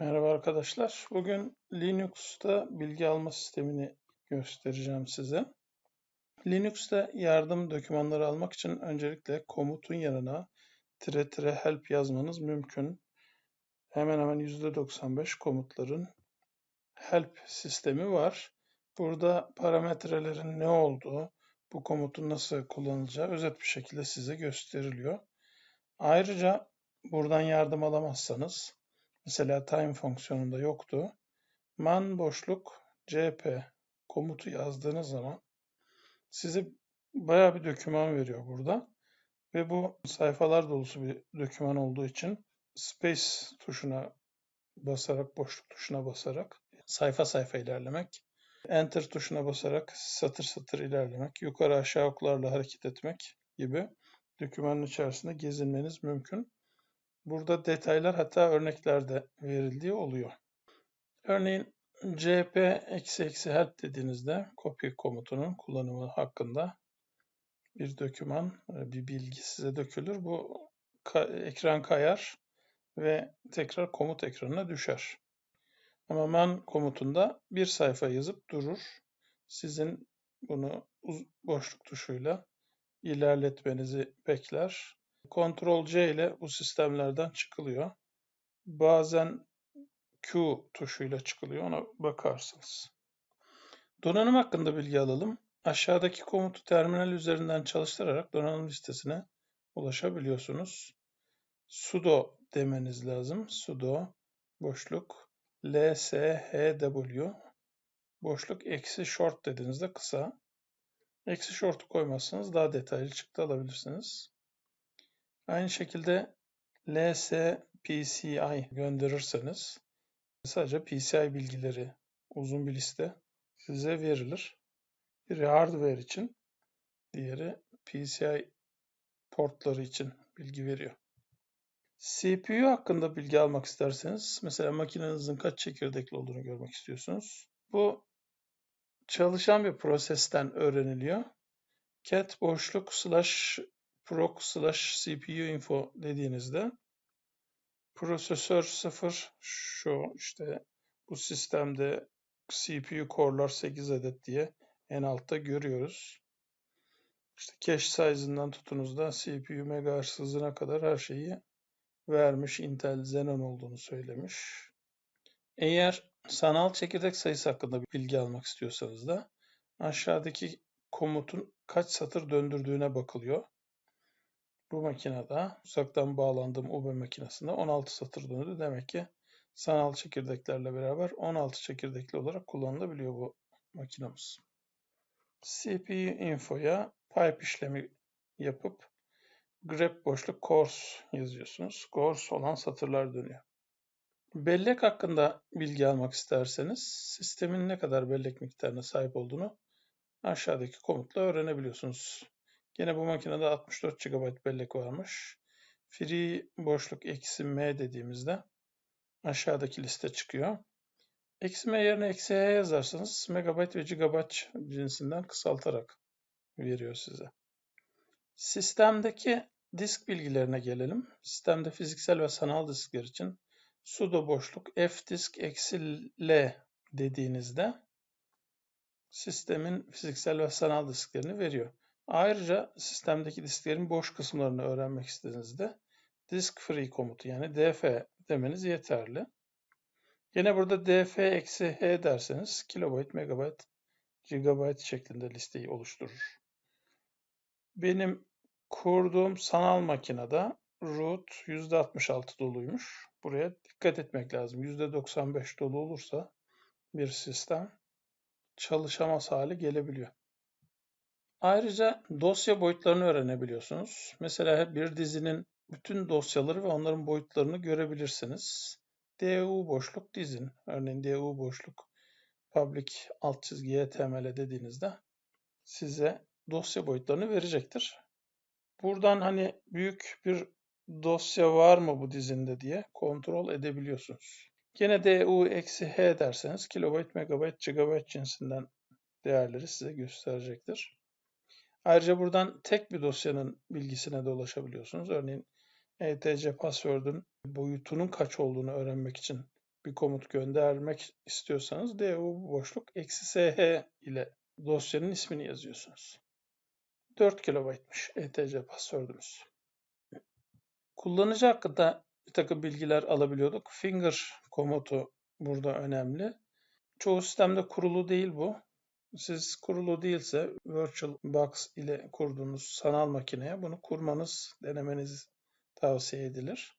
Merhaba arkadaşlar. Bugün Linux'ta bilgi alma sistemini göstereceğim size. Linux'ta yardım dokümanları almak için öncelikle komutun yanına tire tire help yazmanız mümkün. Hemen hemen %95 komutların help sistemi var. Burada parametrelerin ne olduğu, bu komutun nasıl kullanılacağı özet bir şekilde size gösteriliyor. Ayrıca buradan yardım alamazsanız Mesela time fonksiyonunda yoktu. Man boşluk cp komutu yazdığınız zaman size baya bir doküman veriyor burada. Ve bu sayfalar dolusu bir doküman olduğu için space tuşuna basarak, boşluk tuşuna basarak sayfa sayfa ilerlemek, enter tuşuna basarak satır satır ilerlemek, yukarı aşağı oklarla hareket etmek gibi dokümanın içerisinde gezinmeniz mümkün. Burada detaylar hatta örneklerde verildiği oluyor. Örneğin cp help dediğinizde copy komutunun kullanımı hakkında bir doküman, bir bilgi size dökülür. Bu ekran kayar ve tekrar komut ekranına düşer. Ama man komutunda bir sayfa yazıp durur. Sizin bunu boşluk tuşuyla ilerletmenizi bekler. Ctrl C ile bu sistemlerden çıkılıyor. Bazen Q tuşuyla çıkılıyor. Ona bakarsınız. Donanım hakkında bilgi alalım. Aşağıdaki komutu terminal üzerinden çalıştırarak donanım listesine ulaşabiliyorsunuz. sudo demeniz lazım. sudo boşluk lshw boşluk eksi short dediğinizde kısa. Eksi short'u koymazsanız daha detaylı çıktı alabilirsiniz. Aynı şekilde lspci gönderirseniz sadece PCI bilgileri uzun bir liste size verilir. Biri hardware için, diğeri PCI portları için bilgi veriyor. CPU hakkında bilgi almak isterseniz, mesela makinenizin kaç çekirdekli olduğunu görmek istiyorsunuz. Bu çalışan bir prosesten öğreniliyor. cat boşluk slash proc slash cpu info dediğinizde prosesör 0 şu işte bu sistemde CPU core'lar 8 adet diye en altta görüyoruz. İşte cache size'ından tutunuz da CPU megahertz hızına kadar her şeyi vermiş. Intel Xenon olduğunu söylemiş. Eğer sanal çekirdek sayısı hakkında bilgi almak istiyorsanız da aşağıdaki komutun kaç satır döndürdüğüne bakılıyor. Bu makinede uzaktan bağlandığım UB makinesinde 16 satır döndü. Demek ki sanal çekirdeklerle beraber 16 çekirdekli olarak kullanılabiliyor bu makinamız. CPU info'ya pipe işlemi yapıp grep boşluk course yazıyorsunuz. Course olan satırlar dönüyor. Bellek hakkında bilgi almak isterseniz sistemin ne kadar bellek miktarına sahip olduğunu aşağıdaki komutla öğrenebiliyorsunuz. Yine bu makinede 64 GB bellek varmış. Free boşluk eksi m dediğimizde aşağıdaki liste çıkıyor. Eksi m yerine eksi e yazarsanız megabayt ve gigabayt cinsinden kısaltarak veriyor size. Sistemdeki disk bilgilerine gelelim. Sistemde fiziksel ve sanal diskler için sudo boşluk fdisk eksi l dediğinizde sistemin fiziksel ve sanal disklerini veriyor. Ayrıca sistemdeki disklerin boş kısımlarını öğrenmek istediğinizde disk free komutu yani df demeniz yeterli. Yine burada df-h derseniz kilobayt, megabayt, gigabayt şeklinde listeyi oluşturur. Benim kurduğum sanal makinede root %66 doluymuş. Buraya dikkat etmek lazım. %95 dolu olursa bir sistem çalışamaz hale gelebiliyor. Ayrıca dosya boyutlarını öğrenebiliyorsunuz. Mesela bir dizinin bütün dosyaları ve onların boyutlarını görebilirsiniz. DU boşluk dizin. Örneğin DU boşluk public alt çizgi HTML dediğinizde size dosya boyutlarını verecektir. Buradan hani büyük bir dosya var mı bu dizinde diye kontrol edebiliyorsunuz. Gene DU eksi H derseniz kilobayt, megabayt, gigabayt cinsinden değerleri size gösterecektir. Ayrıca buradan tek bir dosyanın bilgisine de ulaşabiliyorsunuz. Örneğin ETC password'un boyutunun kaç olduğunu öğrenmek için bir komut göndermek istiyorsanız du boşluk eksi sh ile dosyanın ismini yazıyorsunuz. 4 kilobaytmış ETC password'umuz. Kullanıcı hakkında bir takım bilgiler alabiliyorduk. Finger komutu burada önemli. Çoğu sistemde kurulu değil bu. Siz kurulu değilse VirtualBox ile kurduğunuz sanal makineye bunu kurmanız, denemeniz tavsiye edilir.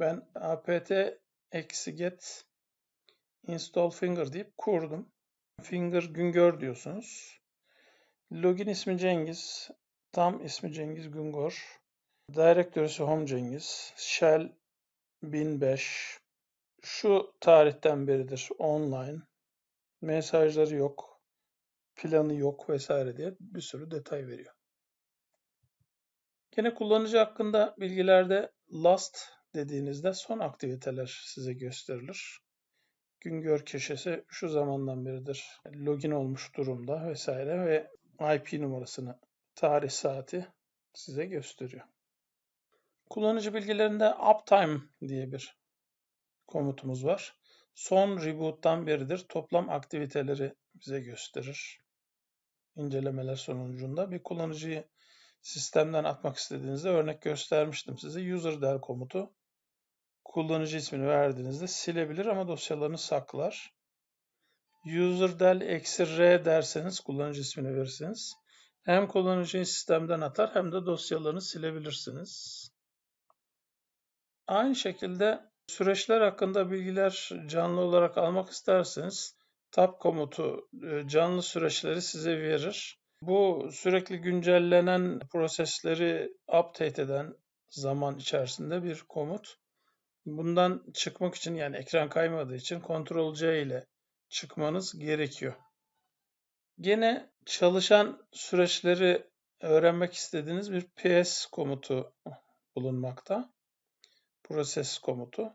Ben apt-get install finger deyip kurdum. Finger Güngör diyorsunuz. Login ismi Cengiz, tam ismi Cengiz Güngör. Directory'si Home Cengiz, Shell 1005. Şu tarihten beridir online. Mesajları yok, planı yok vesaire diye bir sürü detay veriyor. Gene kullanıcı hakkında bilgilerde last dediğinizde son aktiviteler size gösterilir. Güngör köşesi şu zamandan beridir login olmuş durumda vesaire ve IP numarasını, tarih saati size gösteriyor. Kullanıcı bilgilerinde uptime diye bir komutumuz var. Son reboot'tan beridir toplam aktiviteleri bize gösterir. İncelemeler sonucunda bir kullanıcıyı sistemden atmak istediğinizde örnek göstermiştim size. User del komutu kullanıcı ismini verdiğinizde silebilir ama dosyalarını saklar. User del eksi r derseniz kullanıcı ismini verirseniz hem kullanıcıyı sistemden atar hem de dosyalarını silebilirsiniz. Aynı şekilde süreçler hakkında bilgiler canlı olarak almak isterseniz tab komutu e, canlı süreçleri size verir. Bu sürekli güncellenen prosesleri update eden zaman içerisinde bir komut. Bundan çıkmak için yani ekran kaymadığı için Ctrl C ile çıkmanız gerekiyor. Gene çalışan süreçleri öğrenmek istediğiniz bir PS komutu bulunmakta. Proses komutu.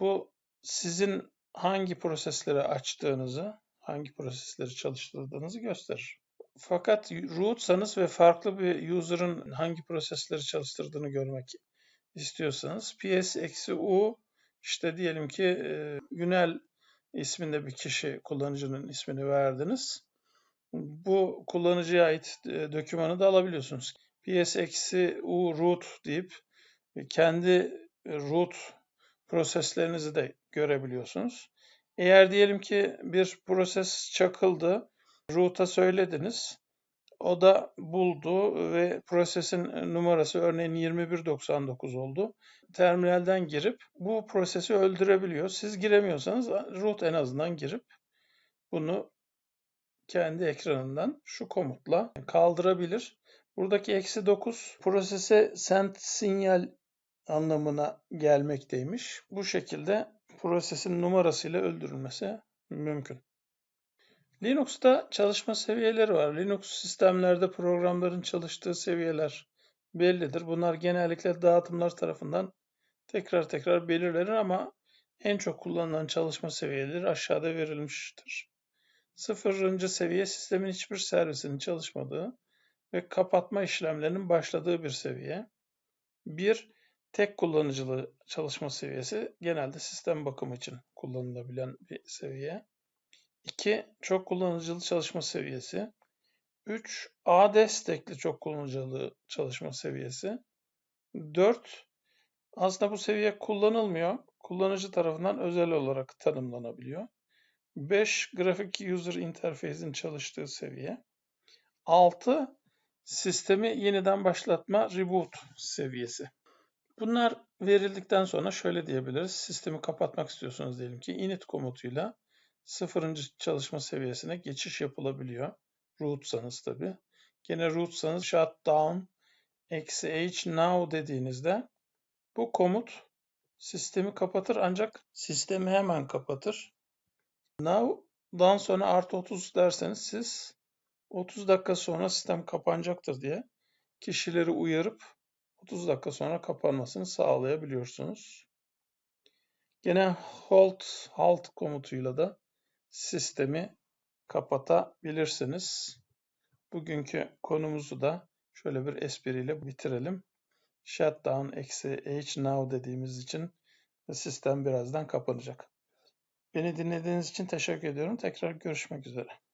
Bu sizin hangi prosesleri açtığınızı, hangi prosesleri çalıştırdığınızı gösterir. Fakat rootsanız ve farklı bir user'ın hangi prosesleri çalıştırdığını görmek istiyorsanız ps-u işte diyelim ki e, Günel isminde bir kişi kullanıcının ismini verdiniz. Bu kullanıcıya ait e, dokümanı da alabiliyorsunuz. ps-u root deyip kendi root proseslerinizi de görebiliyorsunuz. Eğer diyelim ki bir proses çakıldı, root'a söylediniz. O da buldu ve prosesin numarası örneğin 2199 oldu. Terminalden girip bu prosesi öldürebiliyor. Siz giremiyorsanız root en azından girip bunu kendi ekranından şu komutla kaldırabilir. Buradaki eksi 9 prosese send sinyal anlamına gelmekteymiş. Bu şekilde prosesin numarasıyla öldürülmesi mümkün. Linux'ta çalışma seviyeleri var. Linux sistemlerde programların çalıştığı seviyeler bellidir. Bunlar genellikle dağıtımlar tarafından tekrar tekrar belirlenir ama en çok kullanılan çalışma seviyeleri aşağıda verilmiştir. Sıfırıncı seviye sistemin hiçbir servisinin çalışmadığı ve kapatma işlemlerinin başladığı bir seviye. Bir, tek kullanıcılı çalışma seviyesi genelde sistem bakımı için kullanılabilen bir seviye. 2. Çok kullanıcılı çalışma seviyesi. 3. A destekli çok kullanıcılı çalışma seviyesi. 4. Aslında bu seviye kullanılmıyor. Kullanıcı tarafından özel olarak tanımlanabiliyor. 5. Grafik User Interface'in çalıştığı seviye. 6. Sistemi yeniden başlatma reboot seviyesi. Bunlar verildikten sonra şöyle diyebiliriz. Sistemi kapatmak istiyorsunuz diyelim ki init komutuyla sıfırıncı çalışma seviyesine geçiş yapılabiliyor. Root'sanız tabi. Gene root'sanız shutdown h now dediğinizde bu komut sistemi kapatır ancak sistemi hemen kapatır. Now'dan sonra artı 30 derseniz siz 30 dakika sonra sistem kapanacaktır diye kişileri uyarıp 30 dakika sonra kapanmasını sağlayabiliyorsunuz. Gene halt, halt komutuyla da sistemi kapatabilirsiniz. Bugünkü konumuzu da şöyle bir espriyle bitirelim. Shutdown H now dediğimiz için sistem birazdan kapanacak. Beni dinlediğiniz için teşekkür ediyorum. Tekrar görüşmek üzere.